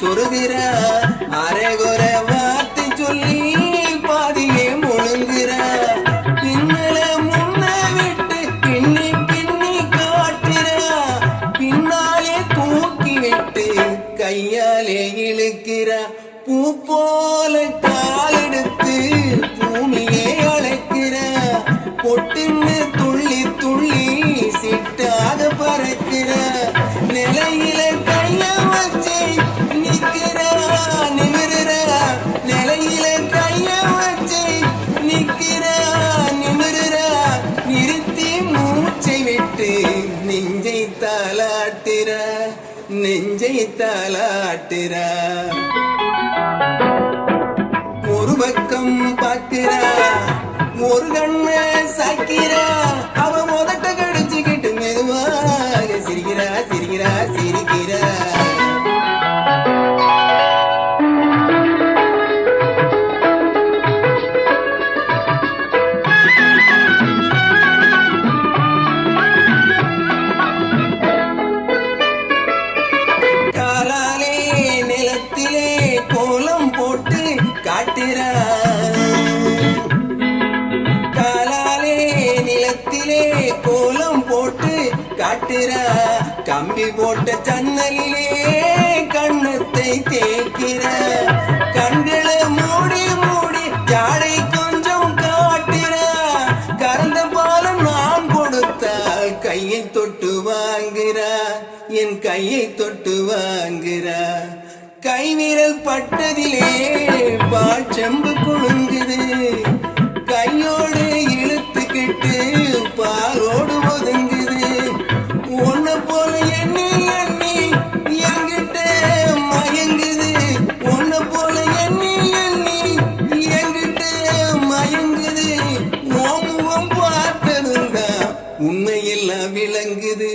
சொருகிற அரைகுற வார்த்தை சொல்லி பாதியே முழுங்குற. பின்னல முன்ன விட்டு பின்னி பின்னி காட்டுற. பின்னாலே தூக்கி விட்டு கையாலே இழுக்கிற. பூ போல காலெடுத்து பூமியை அழைக்கிற. பொட்டுன்னு துள்ளி துள்ளி சிட்டாக பறக்கிற. நிலையில மூச்சை நெஞ்சை தாளாட்டுற நெஞ்சை தாளாட்டுற ஒரு பக்கம் பார்க்கிறா ஒரு கண்ண சாக்கிறா நிலத்திலே கோலம் போட்டு காட்டுறா கம்பி போட்ட ஜன்னலிலே கண்ணத்தை தேய்க்கிற. கண்களை மூடி மூடி ஜாடை கொஞ்சம் காட்டுறா. கறந்த பாலம் நான் கொடுத்தால் கையை தொட்டு வாங்குறா. என் கையை தொட்டு வாங்குறா. கைவிரல் பட்டதிலே பால் செம்பு குழுங்குது கையோடு இழுத்துக்கிட்டு எல்லாம் விளங்குது.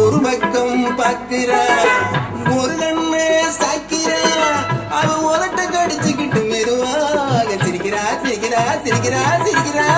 ஒரு பக்கம் பார்க்கிறா ஒரு கண்ணு சாக்கிறா. அவ உதட்ட கடிச்சுக்கிட்டு மெதுவாக சிரிக்கிறா சிரிக்கிறா சிரிக்கிறா சிரிக்கிறா.